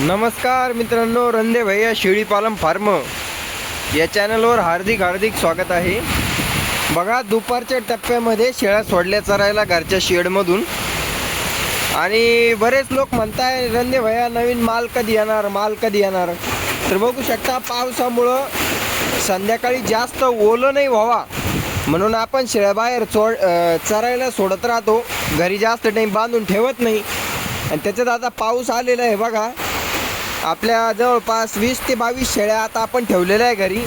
नमस्कार मित्रांनो रंदे भैया शेळीपालन फार्म. या चॅनलवर हार्दिक हार्दिक स्वागत आहे. बघा दुपारच्या टप्प्यामध्ये शेळ्या सोडल्या चरायला घरच्या शेडमधून. आणि बरेच लोक म्हणताय रंदे भैया नवीन माल कधी येणार? माल कधी येणार? तर बघू शकता पावसामुळं संध्याकाळी जास्त ओलं नाही व्हावा. म्हणून आपण शेळ्या बाहेर चोड चरायला सोडत राहतो. घरी जास्त टाईम बांधून ठेवत नाही. आणि त्याच्यात आता पाऊस आलेला आहे बघा. आपल्या जवळपास वीस ते बावीस शेळ्या आता आपण ठेवलेल्या आहे घरी.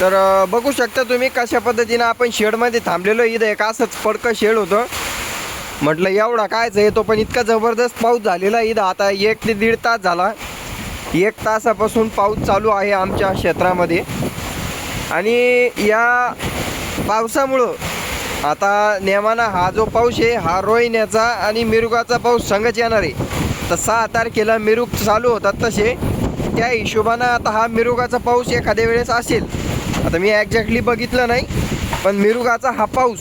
तर बघू शकता तुम्ही कशा पद्धतीनं आपण शेडमध्ये थांबलेलो इथं एक असंच पडकं शेड होतं. म्हटलं एवढा कायच येतो पण इतका जबरदस्त पाऊस झालेला आहे. इथं आता एक ते दीड तास झाला. एक तासापासून पाऊस चालू आहे आमच्या क्षेत्रामध्ये. आणि या पावसामुळं आता नेमाना हा जो पाऊस आहे हा रोहिण्याचा आणि मिरुगाचा पाऊस संगच येणार आहे. तर सहा तारखेला मिरुग चालू होतात तसे. त्या हिशोबानं आता हा मिरुगाचा पाऊस एखाद्या वेळेस असेल. आता मी ॲक्झॅक्टली बघितलं नाही पण मिरुगाचा हा पाऊस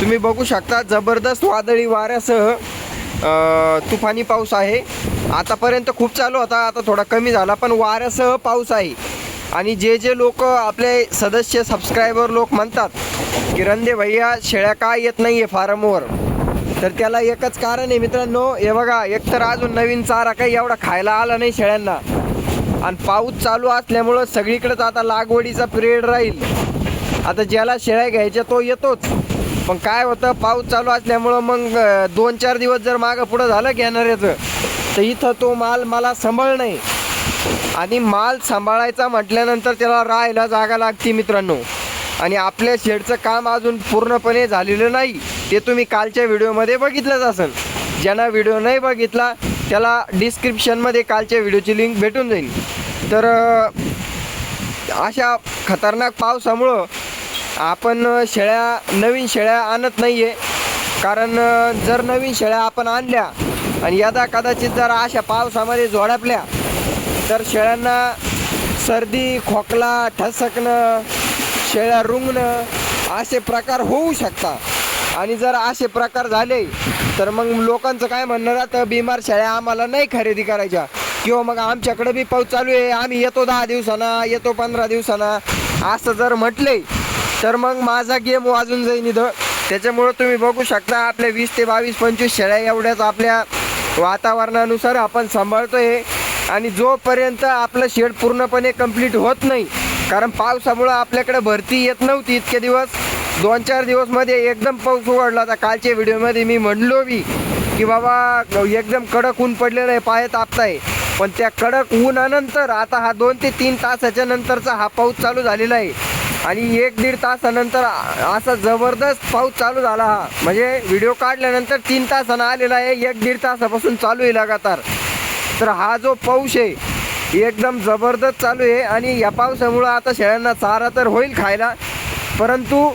तुम्ही बघू शकता जबरदस्त वादळी वाऱ्यासह तुफानी पाऊस आहे. आतापर्यंत खूप चालू होता आता थोडा कमी झाला पण वाऱ्यासह पाऊस आहे. आणि जे जे लोक आपले सदस्य सबस्क्रायबर लोक म्हणतात की रंदे भैया शेळ्या का येत नाही आहे फार्मवर? तर त्याला एकच कारण आहे मित्रांनो. हे बघा एकतर अजून नवीन चारा काही एवढा खायला आला नाही शेळ्यांना. आणि पाऊस चालू असल्यामुळं सगळीकडेच आता लागवडीचा पिरियड राहील. आता ज्याला शेळ्या घ्यायच्या तो येतोच. पण काय होतं पाऊस चालू असल्यामुळं मग दोन चार दिवस जर मागं पुढं झालं घेणाऱ्याचं तर इथं तो माल मला सांभाळ नाही. आणि माल सांभाळायचा म्हटल्यानंतर त्याला राहायला जागा लागते मित्रांनो. आणि आपल्या शेडचं काम अजून पूर्णपणे झालेलं नाही ते तुम्ही कालच्या व्हिडिओमध्ये बघितलंच असेल. ज्यांना व्हिडिओ नाही बघितला त्याला डिस्क्रिप्शनमध्ये कालच्या व्हिडिओची लिंक भेटून जाईल. तर अशा खतरनाक पावसामुळं आपण शेळ्या नवीन शेळ्या आणत नाही आहे कारण जर नवीन शेळ्या आपण आणल्या आणि यदा कदाचित जर अशा पावसामध्ये जोडापल्या तर शेळ्यांना सर्दी खोकला ठसकणं शेळ्या रुंगणं असे प्रकार होऊ शकतात. आणि जर असे प्रकार झाले तर मग लोकांचं काय म्हणणं राहतं? बिमार शेळ्या आम्हाला नाही खरेदी करायच्या. किंवा मग आमच्याकडे बी पाऊस चालू आहे आम्ही येतो दहा दिवसांना येतो पंधरा दिवसांना. असं जर म्हटले तर मग माझा गेम वाजून जाईन इथं. त्याच्यामुळं तुम्ही बघू शकता आपल्या वीस ते बावीस पंचवीस शेळ्या एवढ्याच आपल्या वातावरणानुसार आपण सांभाळतो आहे आणि जोपर्यंत आपलं शेड पूर्णपणे कंप्लीट होत नाही कारण पावसामुळं आपल्याकडे भरती येत नव्हती इतके दिवस. दोन चार दिवसमध्ये एकदम पाऊस उघडला. होता कालच्या व्हिडिओमध्ये मी म्हणलो बी की बाबा एकदम कडक ऊन पडलेलं आहे पाय तापताय. पण त्या कडक ऊनानंतर आता हा दोन ते तीन तासाच्या नंतरचा हा पाऊस चालू झालेला आहे. आणि एक दीड तासानंतर असा जबरदस्त पाऊस चालू झाला हा. म्हणजे व्हिडिओ काढल्यानंतर तीन तासानं आलेला आहे एक दीड तासापासून चालू आहे लगातार. तर हा जो पाऊस आहे एकदम जबरदस्त चालू आहे आणि या पावसामुळं आता शेळ्यांना चारा तर होईल खायला परंतु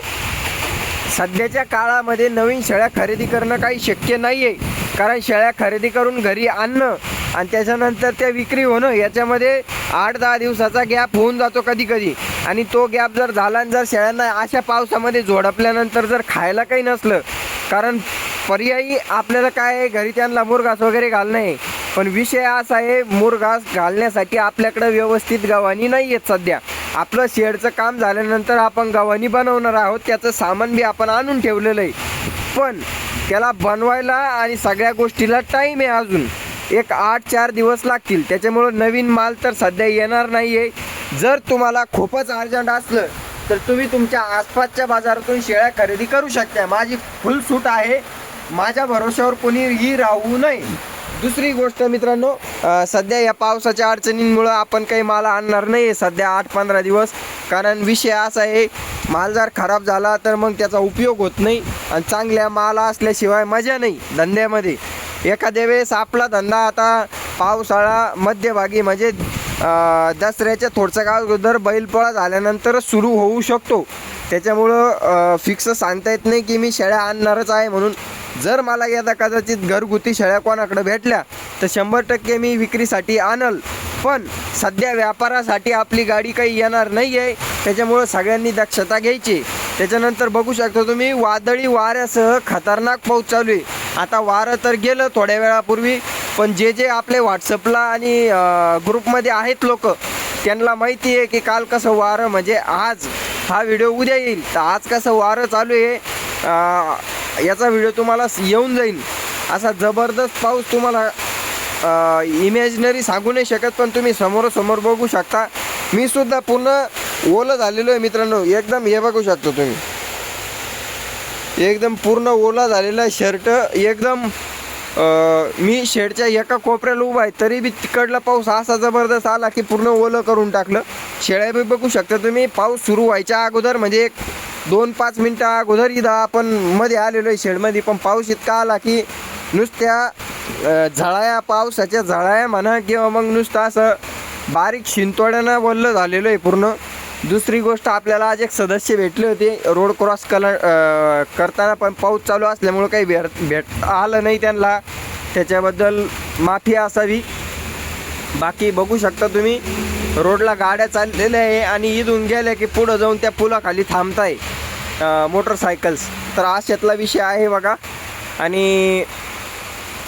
सध्याच्या काळामध्ये नवीन शेळ्या खरेदी करणं काही शक्य नाही आहे कारण शेळ्या खरेदी करून घरी आणणं आणि त्याच्यानंतर त्या विक्री होणं याच्यामध्ये आठ दहा दिवसाचा गॅप होऊन जातो कधी कधी आणि तो गॅप जर झाला आणि जर शेळ्यांना अशा पावसामध्ये झोडपल्यानंतर जर खायला काही नसलं कारण पर्यायी आपल्याला काय आहे, घरी त्यांना मुरघास वगैरे घालणं आहे. पण विषय असा आहे मुरघास घालण्यासाठी आपल्याकडे व्यवस्थित गव्हाणी नाही आहेत सध्या. आपलं शेडचं काम झाल्यानंतर आपण गव्हाणी बनवणार आहोत त्याचं सामान बी आपण आणून ठेवलेलं आहे. पण त्याला बनवायला आणि सगळ्या गोष्टीला टाईम आहे अजून. एक आठ चार दिवस लागतील. त्याच्यामुळं नवीन माल तर सध्या येणार नाही आहे जर तुम्हाला खूपच अर्जंट असलं तर तुम्ही तुमच्या आसपासच्या बाजारातून शेळ्या खरेदी करू शकता. माझी फुल सूट आहे. माझ्या भरोश्यावर कोणीही राहू नये. दुसरी गोष्ट मित्रांनो सध्या या पावसाच्या अडचणींमुळं आपण काही माल आणणार नाही सध्या आठ पंधरा दिवस. कारण विषय असा आहे माल जर खराब झाला तर मग त्याचा उपयोग होत नाही आणि चांगल्या माल असल्याशिवाय मजा नाही धंद्यामध्ये. एखाद्या वेळेस आपला धंदा आता पावसाळा मध्यभागी म्हणजे दसऱ्याच्या थोडसा काळ अगोदर बैलपोळा झाल्यानंतरच सुरू होऊ शकतो. त्याच्यामुळं फिक्स सांगता येत नाही की मी शेळ्या आणणारच आहे म्हणून. जर मला यदा कदाचित घरगुती शेळ्या कोणाकडे भेटल्या तर शंभर टक्के मी विक्रीसाठी आणल. पण सध्या व्यापारासाठी आपली गाडी काही येणार नाही आहे त्याच्यामुळं सगळ्यांनी दक्षता घ्यायची. त्याच्यानंतर बघू शकता तुम्ही वादळी वाऱ्यासह खतरनाक पाऊस चालू आहे. आता वारं तर गेलं थोड्या वेळापूर्वी पण जे जे आपले व्हॉट्सअपला आणि ग्रुपमध्ये आहेत लोक त्यांना माहिती आहे की काल कसं वारं म्हणजे आज हा व्हिडिओ उद्या येईल. तर आज कसं वारं चालू आहे याचा व्हिडिओ तुम्हाला येऊन जाईल. असा जबरदस्त पाऊस तुम्हाला इमॅजिनरी सांगू नाही शकत पण तुम्ही समोरासमोर बघू शकता. मी सुद्धा पूर्ण ओलं झालेलो आहे मित्रांनो. एकदम हे बघू शकतो तुम्ही. एकदम पूर्ण ओला झालेला शर्ट. एकदम मी शेडच्या एका कोपऱ्याला उभा आहे तरी बी तिकडला पाऊस असा जबरदस्त आला की पूर्ण ओलं करून टाकलं. शेळ्या बी बघू शकता तुम्ही. पाऊस सुरू व्हायच्या अगोदर म्हणजे एक दोन पाच मिनटं अगोदर इथं आपण मध्ये आलेलो आहे शेडमध्ये पण पाऊस इतका आला की नुसत्या झळाया पावसाच्या झळाया म्हणा किंवा मग नुसतं असं बारीक शिंतोड्यानं वल्ल झालेलं आहे पूर्ण. दुसरी गोष्ट आपल्याला आज एक सदस्य भेटले होते रोड क्रॉस कल करताना पण पाऊस चालू असल्यामुळं काही भेट भेट आलं नाही त्यांना. त्याच्याबद्दल माफी असावी. बाकी बघू शकता तुम्ही. रोडला गाड्या चाललेल्या आहे आणि इथून गेल्या की पुढं जाऊन त्या पुलाखाली थांबताय मोटरसायकल्स तर अशातला विषय आहे बघा. आणि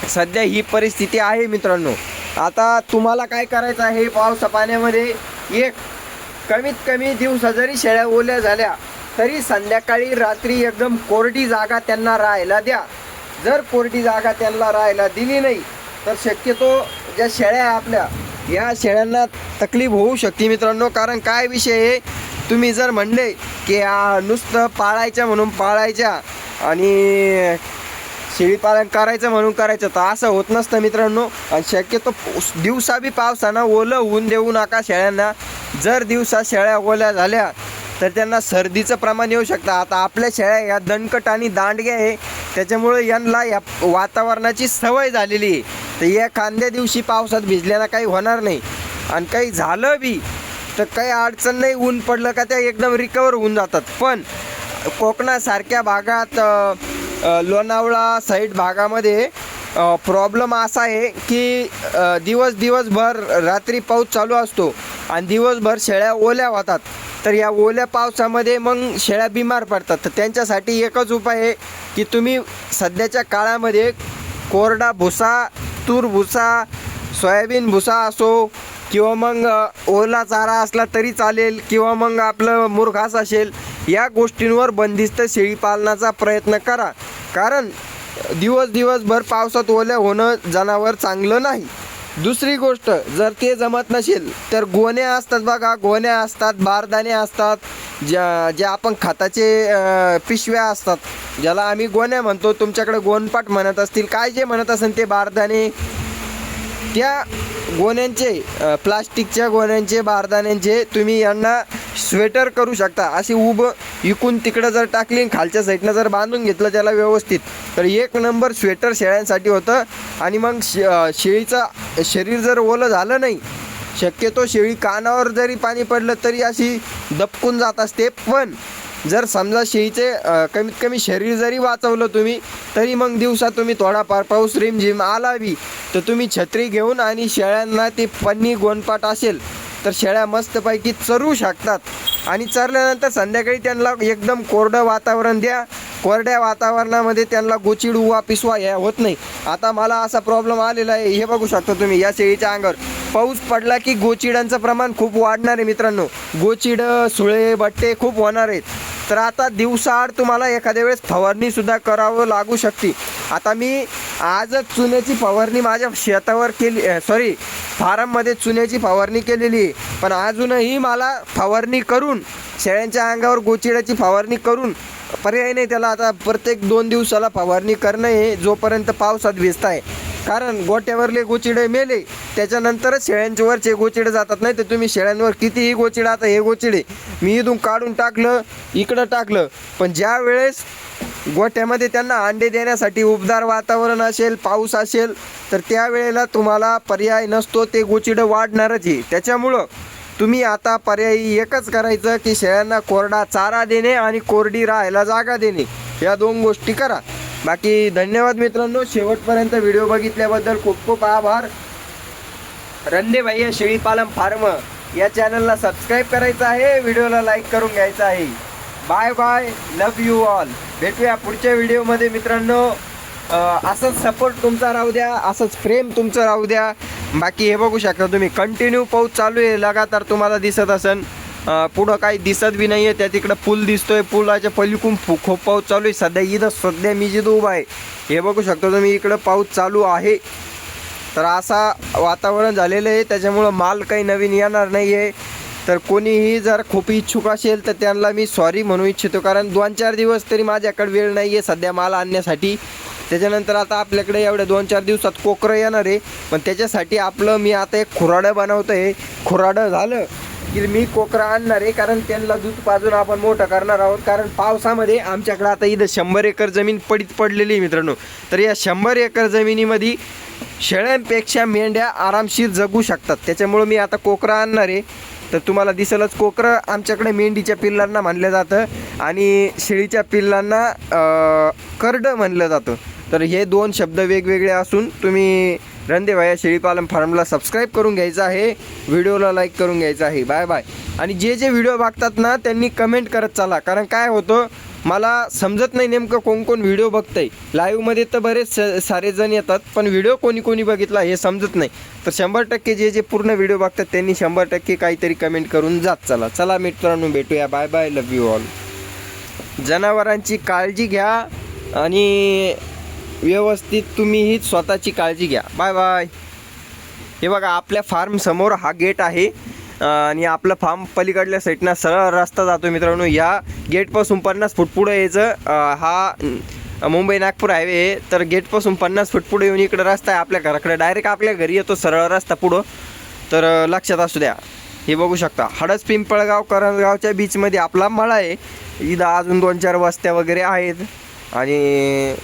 सध्या ही परिस्थिती आहे मित्रांनो. आता तुम्हाला काय करायचं आहे? पावसा पाण्यामध्ये एक कमीत कमी दिवसा जरी शेळ्या ओल्या झाल्या तरी संध्याकाळी रात्री एकदम कोरडी जागा त्यांना राहायला द्या. जर कोरडी जागा त्यांना राहायला दिली नाही तर शक्यतो ज्या शेळ्या आहे आपल्या या शेळ्यांना तकलीफ होऊ शकते मित्रांनो. कारण काय विषय आहे? तुम्ही जर म्हणले की नुसतं पाळायच्या म्हणून पाळायच्या आणि शेळीपालन करायचं म्हणून करायचं तर असं होत नसतं मित्रांनो. आणि शक्यतो दिवसा बी पावसानं ओलं होऊन देऊ नका शेळ्यांना. जर दिवसा शेळ्या ओल्या झाल्या तर त्यांना सर्दीचं प्रमाण येऊ शकतं. आता आपल्या शेळ्या या दणकट आणि दांडग्या आहे. त्याच्यामुळे यांना या वातावरणाची सवय झालेली आहे. तर या दिवशी पावसात भिजल्यानं काही होणार नाही. आणि काही झालं बी तर काही अडचण नाही ऊन पडलं का त्या एकदम रिकवर होऊन जातात. पण कोकणासारख्या भागात लोणावळा साईड भागामध्ये प्रॉब्लेम असा आहे की दिवस दिवसभर रात्री पाऊस चालू असतो आणि दिवसभर शेळ्या ओल्या होतात तर या ओल्या पावसामध्ये मग शेळ्या बिमार पडतात. तर त्यांच्यासाठी एकच उपाय आहे की तुम्ही सध्याच्या काळामध्ये कोरडा भुसा तूर भुसा सोयाबीन भुसा असो किंवा मग ओला चारा असला तरी चालेल किंवा मग आपलं मुरघास असेल या गोष्टींवर बंदिस्त शेळी पालनाचा प्रयत्न करा. कारण दिवस दिवसभर पावसात ओल्या होणं जनावर चांगलं नाही. दुसरी गोष्ट जर ते जमत नसेल तर गोण्या असतात बघा गोण्या असतात बारदाणे असतात ज्या ज्या आपण खताचे पिशव्या असतात ज्याला आम्ही गोण्या म्हणतो तुमच्याकडे गोनपाट म्हणत असतील काय जे म्हणत असेल ते बारदाणे त्या गोण्यांचे प्लास्टिकच्या गोण्यांचे बारदाण्यांचे तुम्ही यांना स्वेटर करू शकता. अशी उब इकून तिकडं जर टाकली खालच्या साईडनं जर बांधून घेतलं त्याला व्यवस्थित तर एक नंबर स्वेटर शेळ्यांसाठी होतं. आणि मग शे शेळीचं शरीर जर ओलं झालं नाही शक्यतो शेळी कानावर जरी पाणी पडलं तरी अशी दपकून जात असते. पण जर समजा शेळीचे कमीत कमी शरीर जरी वाचवलं तुम्ही तरी मग दिवसा तुम्ही थोडाफार पाऊस रिमझिम आला बी तर तुम्ही छत्री घेऊन आणि शेळ्यांना ती पन्नी गोनपाट असेल तर शेळ्या मस्तपैकी चरू शकतात. आणि चरल्यानंतर संध्याकाळी त्यांना एकदम कोरडं वातावरण द्या. कोरड्या वातावरणामध्ये त्यांना गोचिड उवा पिसवा या होत नाही. आता मला असा प्रॉब्लेम आलेला आहे. हे बघू शकता तुम्ही या शेळीच्या अंगावर. पाऊस पडला की गोचिडांचं प्रमाण खूप वाढणार आहे मित्रांनो. गोचिड सुळे बट्टे खूप होणार आहेत. तर आता दिवसाआड तुम्हाला एखाद्या वेळेस फवारणीसुद्धा करावं लागू शकते. आता मी आजच चुन्याची फवारणी माझ्या शेतावर केली सॉरी फार्ममध्ये चुन्याची फवारणी केलेली आहे. पण अजूनही मला फवारणी करून शेळ्यांच्या अंगावर गोचिड्याची फवारणी करून पर्याय नाही. त्याला आता प्रत्येक दोन दिवसाला फवारणी करणं हे जोपर्यंत पावसात भिजत आहे कारण गोट्यावरले गोचिडे मेले त्याच्यानंतरच शेळ्यांच्यावरचे गोचिडे जातात. नाही तर तुम्ही शेळ्यांवर कितीही गोचिडं आता हे गोचिडे मी इथून काढून टाकलं इकडं टाकलं. पण ज्या वेळेस गोट्यामध्ये त्यांना अंडे देण्यासाठी उबदार वातावरण असेल पाऊस असेल तर त्यावेळेला तुम्हाला पर्याय नसतो ते गोचिडं वाढणारच आहे त्याच्यामुळं तुम्ही आता पर्यायी एकच करायचं की शेळ्यांना कोरडा चारा देणे आणि कोरडी राहायला जागा देणे. या दोन गोष्टी करा. बाकी धन्यवाद मित्रांनो. शेवटपर्यंत व्हिडिओ बघितल्याबद्दल खूप खूप आभार. रंदे भैया शेळीपालन फार्म या चॅनलला सबस्क्राईब करायचं आहे. व्हिडिओला लाईक करून घ्यायचं आहे. Bye bye. Love you all भेटूया पुढच्या व्हिडिओमध्ये मित्रांनो. असंच सपोर्ट तुमचा राहू द्या. असंच प्रेम तुमचं राहू द्या. बाकी हे बघू शकता तुम्ही. कंटिन्यू पाऊस चालू आहे. लगातार तुम्हाला दिसत असेल पुढं काही दिसत बी नाही आहे त्या तिकडं पूल दिसतोय. पुलाच्या पलीकडून फु- खूप पाऊस चालू आहे. सध्या इथं सध्या मी जिथं उभा आहे हे बघू शकतो तुम्ही इकडं पाऊस चालू आहे. तर असा वातावरण झालेलं आहे. त्याच्यामुळं माल काही नवीन येणार नाही आहे तर कोणीही जर खूप इच्छुक असेल तर त्यांना मी सॉरी म्हणू इच्छितो. कारण दोन चार दिवस तरी माझ्याकडे वेळ नाही आहे सध्या माल आणण्यासाठी. त्याच्यानंतर आता आपल्याकडे एवढ्या दोन चार दिवसात कोकरं येणार आहे. पण त्याच्यासाठी आपलं मी आता एक खुराडं बनवतो आहे खुराडं झालं. की मी कोकरा आणणार आहे कारण त्यांना दूध पाजून आपण मोठं करणार आहोत. कारण पावसामध्ये आमच्याकडे आता इथं शंभर एकर जमीन पडीत पडलेली आहे मित्रांनो. तर या शंभर एकर जमिनीमध्ये शेळ्यांपेक्षा मेंढ्या आरामशीर जगू शकतात. त्याच्यामुळं मी आता कोकरा आणणार आहे. तर तुम्हाला दिसेलच कोकरं आमच्याकडे मेंढीच्या पिल्लांना म्हणलं जातं आणि शेळीच्या पिल्लांना करडं म्हणलं जातं. तर हे दोन शब्द वेगवेगळे असून तुम्ही रणदेवाया शेळीपालन फार्मला सबस्क्राईब करून घ्यायचं आहे. व्हिडिओला लाईक करून घ्यायचं आहे. बाय बाय आणि जे जे व्हिडिओ बघतात ना त्यांनी कमेंट करत चला. कारण काय होतं मला समजत नाही नेमकं कोण कोण व्हिडिओ बघतंय. लाईव्हमध्ये तर बरेच स- सारे जण येतात पण व्हिडिओ कोणी कोणी बघितला हे समजत नाही. तर शंभर टक्के जे जे पूर्ण व्हिडिओ बघतात त्यांनी शंभर टक्के काहीतरी कमेंट करून जात चला. चला मित्रांनो भेटूया. Bye bye love you all जनावरांची काळजी घ्या आणि व्यवस्थित तुम्हीही स्वतःची काळजी घ्या. Bye bye. हे बघा आपल्या फार्म समोर हा गेट आहे. आणि आपलं फार्म पलीकडल्या साईडनं सरळ रस्ता जातो मित्रांनो. या गेटपासून पन्नास फूट पुढं यायचं हा मुंबई नागपूर हायवे आहे तर गेटपासून पन्नास फूट पुढे येऊन इकडं रस्ता आहे आपल्या घराकडे. डायरेक्ट आपल्या घरी येतो सरळ रस्ता पुढं. तर लक्षात असू द्या. हे बघू शकता. हडस पिंपळगाव करंजगावच्या बीचमध्ये आपला मळा आहे. इथं अजून दोन चार वस्त्या वगैरे आहेत. आणि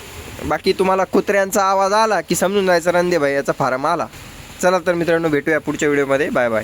बाकी तुम्हाला कुत्र्यांचा आवाज आला की समजून जायचं रणदे भाई याचा फार्म आला. चला तर मित्रांनो भेटूया पुढच्या व्हिडिओमध्ये. Bye bye.